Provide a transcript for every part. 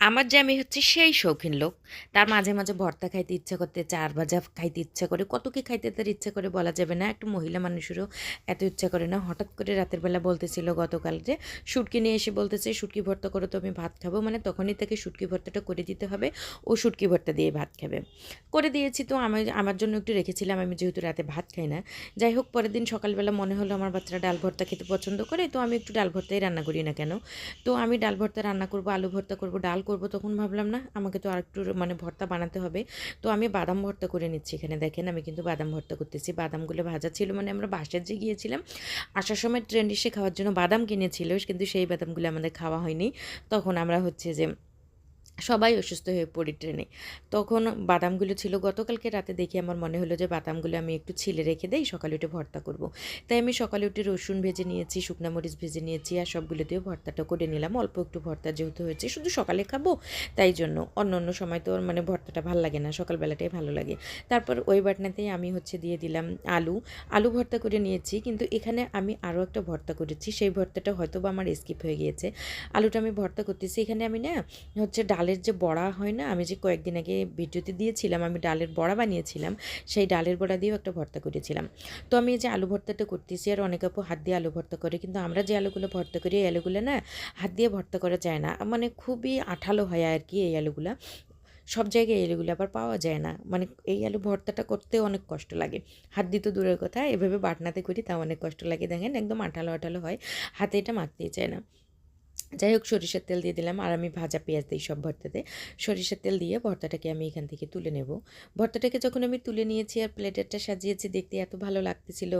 আমার যে আমি হচ্ছে সেই শৌখিন লোক। তার মাঝে মাঝে ভর্তা খাইতে ইচ্ছা করতে চার ভাজা খাইতে ইচ্ছা করে, কত কি খাইতে তার ইচ্ছা করে বলা যাবে না। একটা মহিলা মানুষেরও এত ইচ্ছা করে না। হঠাৎ করে রাতের বেলা বলতেছিল গতকাল যে, শুটকি নিয়ে এসে বলতেছে, শুটকি ভর্তা করে তো, আমি ভাত খাব। মানে তখনই তাকে শুটকি ভর্তাটা করে দিতে হবে। ও শুটকি ভর্তা দিয়ে ভাত খাবে। করে দিয়েছি তো, আমি, আমার জন্য একটু রেখেছিলাম। আমি যেহেতু রাতে ভাত খাই না। যাই হোক, পরের দিন সকালবেলা মনে হলো আমার বাচ্চারা ডাল ভর্তা খেতে পছন্দ করে। তো আমি একটু ডাল ভর্তাই রান্না করি না কেন? তো আমি ডাল ভর্তা রান্না করব, আলু ভর্তা করব, ডাল করব তখন ভাবলাম, না, আমাকে তো আর একটু মানে ভর্তা বানাতে হবে। তো আমি বাদাম ভর্তা করে নিচ্ছি এখানে, দেখেন আমি কিন্তু বাদাম ভর্তা করতেছি। বাদামগুলো ভাজা ছিল মানে আমরা বাসার যে গিয়েছিলাম, আসার সময় ট্রেন খাওয়ার জন্য বাদাম কিনেছিল, কিন্তু সেই বাদামগুলো আমাদের খাওয়া হয়নি। তখন আমরা হচ্ছে যে সবাই অসুস্থ হয়ে পড়ি ট্রেনে। তখন বাদামগুলো ছিল, গতকালকে রাতে দেখি আমার মনে হলো যে বাদামগুলো আমি একটু ছিলে রেখে দেই, সকালে উঠে ভর্তা করব। তাই আমি সকালে উঠে রসুন ভেজে নিয়েছি, শুকনা মরিচ ভেজে নিয়েছি আর সবগুলো দিয়ে ভর্তাটা করে নিলাম। অল্প একটু ভর্তা যেহেতু হয়েছে, শুধু সকালে খাব তাই জন্য। অন্য অন্য সময় তো মানে ভর্তাটা ভালো লাগে না, সকালবেলাটাই ভালো লাগে। তারপর ওই বাটনাতেই আমি হচ্ছে দিয়ে দিলাম আলু। আলু ভর্তা করে নিয়েছি, কিন্তু এখানে আমি আরও একটা ভর্তা করেছি, সেই ভর্তাটা হয়তো বা আমার স্কিপ হয়ে গিয়েছে। আলুটা আমি ভর্তা করতেছি, এখানে আমি না হচ্ছে ডালের যে বড়া হয় না, আমি যে কয়েকদিন আগে ভিডিওতে দিয়েছিলাম, আমি ডালের বড়া বানিয়েছিলাম, সেই ডালের বড়া দিয়েও একটা ভর্তা করেছিলাম। তো আমি যে আলু ভর্তাটা করতেছি, আর অনেক আপু হাত দিয়ে আলু ভর্তা করে, কিন্তু আমরা যে আলুগুলো ভর্তা করি, এই আলুগুলো না হাত দিয়ে ভর্তা করা যায় না। মানে খুবই আঠালো হয় আর কি এই আলুগুলা। সব জায়গায় এই আলুগুলো আবার পাওয়া যায় না। মানে এই আলু ভর্তাটা করতে অনেক কষ্ট লাগে। হাত দিতে দূরের কথা, এভাবে বাটনাতে করি তাও অনেক কষ্ট লাগে, দেখেন একদম আঠালো আঠালো হয়। হাতে এটা মাখতেই চায় না। যাই হোক সরিষার তেল দিয়ে দিলাম আর আমি ভাজা পেঁয়াজ দিই সব ভর্তাতে। সরিষার তেল দিয়ে ভর্তাটাকে আমি এখান থেকে তুলে নেব। ভর্তাটাকে যখন আমি তুলে নিয়েছি আর প্লেটারটা সাজিয়েছি দেখতে এত ভালো লাগতেছিল,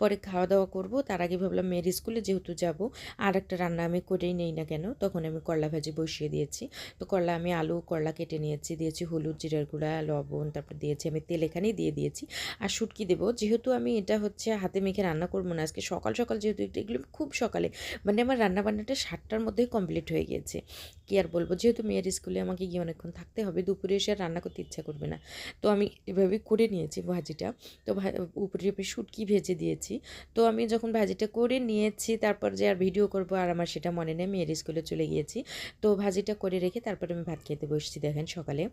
পরে খাওয়া দাওয়া করব, তার আগে ভাবলাম মেয়ের স্কুলে যেহেতু যাব আর একটা রান্না আমি করেই নেই না কেন, তখন আমি করলা ভাজি বসিয়ে দিয়েছি। তো করলা আমি আলু, করলা কেটে নিয়েছি, দিয়েছি হলুদ, জিরার গুঁড়া, লবণ, তারপর দিয়েছি আমি তেল এখানেই দিয়ে দিয়েছি। আর শুটকি দেবো, যেহেতু আমি এটা হচ্ছে হাতে মেখে রান্না করব না, আজকে সকাল সকাল যেহেতু, এগুলো খুব সকালে মানে আমার রান্না বান্নাটা সাতটার মধ্যে মধ্যেই কমপ্লিট হয়ে গিয়েছে। কি আর বলব? যেহেতু মেয়ের স্কুলে আমাকে গিয়ে অনেকক্ষণ থাকতে হবে, দুপুরে এসে আর রান্না করতে ইচ্ছা করবে না। তো আমি এভাবে করে নিয়েছি ভাজিটা। তো উপরে উপরে শুটকি ভেজে দিয়েছি, তো আমি যখন ভাজিটা করে নিয়েছি, তারপর যে আর ভিডিও করব আর আমার সেটা মনে নেই মেয়ের স্কুলে চলে গিয়েছি। তো ভাজিটা করে রেখে তারপরে আমি ভাত খেতে বসছি, দেখেন সকালে।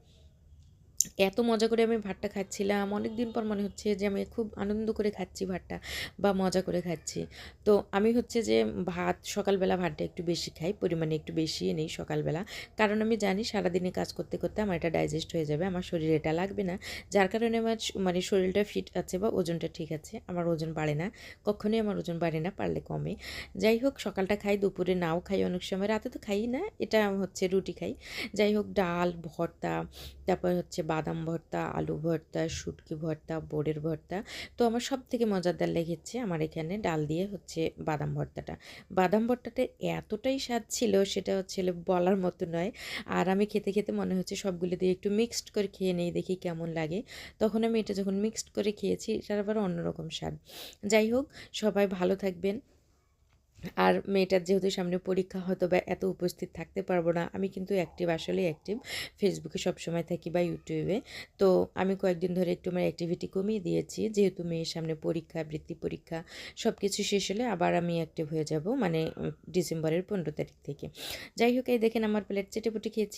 এত মজা করে আমি ভাতটা খাচ্ছিলাম। অনেক দিন পর মনে হচ্ছে যে আমি খুব আনন্দ করে খাচ্ছি ভাতটা বা মজা করে খাচ্ছি। তো আমি হচ্ছে যে ভাত সকালবেলা ভাতটা একটু বেশি খাই, পরিমাণে একটু বেশি নেই সকালবেলা। কারণ আমি জানি সারাদিনে কাজ করতে করতে আমার এটা ডাইজেস্ট হয়ে যাবে, আমার শরীরে এটা লাগবে না। যার কারণে আমার মানে শরীরটা ফিট আছে বা ওজনটা ঠিক আছে, আমার ওজন বাড়ে না। কখনোই আমার ওজন বাড়ে না, পারলে কমে। যাই হোক, সকালটা খাই, দুপুরে নাও খাই অনেক সময়। রাতে তো খাই না, এটা হচ্ছে রুটি খাই। যাই হোক, ডাল, ভর্তা, তারপর হচ্ছে বাদাম ভর্তা, আলু ভর্তা, শুটকি ভর্তা, বোরের ভর্তা। তো আমার সব থেকে মজাদার লেগেছে আমার এখানে ডাল দিয়ে হচ্ছে বাদাম ভর্তাটা। বাদাম ভর্তাটা এতটাই স্বাদ ছিল সেটা হচ্ছে বলার মতো নয়। আর আমি খেতে খেতে মনে হচ্ছে সবগুলো দিয়ে একটু মিক্সড করে খেয়ে নেই, দেখি কেমন লাগে। তখন আমি এটা যখন মিক্সড করে খেয়েছি, এটার আবার অন্যরকম স্বাদ। যাই হোক, সবাই ভালো থাকবেন। আর মেয়েটার যেহেতু সামনে পরীক্ষা হয়তো বা এত উপস্থিত থাকতে পারব না। আমি কিন্তু অ্যাক্টিভ আসলে অ্যাক্টিভ ফেসবুকে সবসময় থাকি বা ইউটিউবে তো আমি কয়েকদিন ধরে একটু আমার অ্যাক্টিভিটি কমিয়ে দিয়েছি। যেহেতু মেয়ের সামনে পরীক্ষা, বৃত্তি পরীক্ষা সব কিছু শেষ হলে আবার আমি অ্যাক্টিভ হয়ে যাব মানে ডিসেম্বরের পনেরো তারিখ থেকে। যাই হোক, এই দেখেন আমার প্লেট চেটেপুটি খেয়েছি।